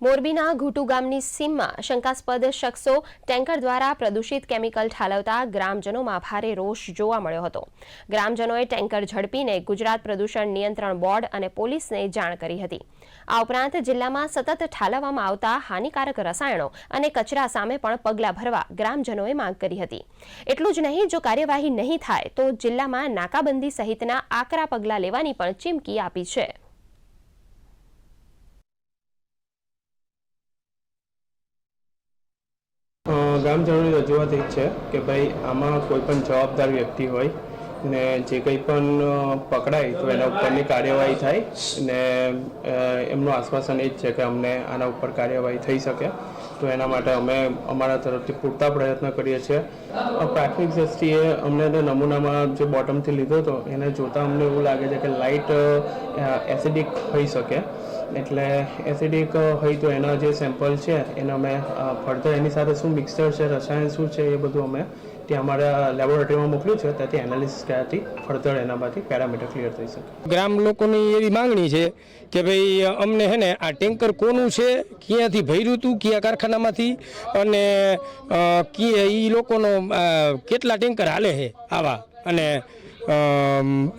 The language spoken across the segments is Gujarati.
મોરબીના ઘુટુ ગામની સીમમાં શંકાસ્પદ શખ્સો ટેન્કર દ્વારા પ્રદૂષિત કેમિકલ ઠાલવતા ગ્રામજનોમાં ભારે રોષ જોવા મળ્યો હતો. ગ્રામજનોએ ટેન્કર ઝડપીને ગુજરાત પ્રદૂષણ નિયંત્રણ બોર્ડ અને પોલીસને જાણ કરી હતી. આ ઉપરાંત જિલ્લામાં સતત ઠાલવવામાં આવતા હાનિકારક રસાયણો અને કચરા સામે પણ પગલાં ભરવા ગ્રામજનોએ માંગ કરી હતી. એટલું જ નહીં, જો કાર્યવાહી નહીં થાય, તો જિલ્લામાં નાકાબંધી સહિતના આકરા પગલાં લેવાની પણ ચીમકી આપી છે. ગ્રામજનોની રજૂઆત એ જ છે કે ભાઈ આમાં કોઈ પણ જવાબદાર વ્યક્તિ હોય ને જે કંઈ પણ પકડાય તો એના ઉપરની કાર્યવાહી થાય ને એમનું આશ્વાસન એ જ છે કે અમને આના ઉપર કાર્યવાહી થઈ શકે. તો એના માટે અમે અમારા તરફથી પૂરતા પ્રયત્ન કરીએ છીએ. પ્રાથમિક દ્રષ્ટિએ અમને નમૂનામાં જે બોટમથી લીધો હતો, એને જોતાં અમને એવું લાગે છે કે લાઇટ એસિડિક હોઈ શકે. એટલે એસિડિક હોય તો એના જે સેમ્પલ છે, એને અમે ફર્ધર એની સાથે શું મિક્સચર છે, રસાયણ શું છે એ બધું અમે ત્યાં અમારા લેબોરેટરીમાં મોકલ્યું છે, ત્યાંથી એનાલિસિસ કર્યાથી ફર્ધર એનામાંથી પેરામીટર ક્લિયર થઈ શકે. ગ્રામ લોકોની એવી માંગણી છે કે ભાઈ, અમને હે ને, આ ટેન્કર કોનું છે, ક્યાંથી ભર્યું હતું કયા કારખાનામાંથી, અને એ લોકોનો કેટલા ટેન્કર હાલે છે, આવા, અને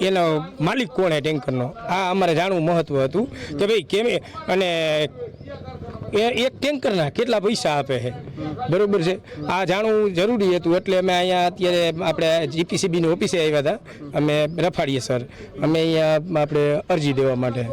એનો માલિક કોણ છે ટેન્કરનો? આ અમારે જાણવું મહત્વ હતું કે ભાઈ, કેમ, અને એ એક ટેન્કરના કેટલા પૈસા આપે છે? બરોબર છે. આ જાણવું જરૂરી હતું એટલે અમે અહીંયા અત્યારે આપણે જીપીસીબીની ઓફિસે આવ્યા હતા. અમે રફાડીએ, સર. અમે અહીંયા આપણે અરજી દેવા માટે.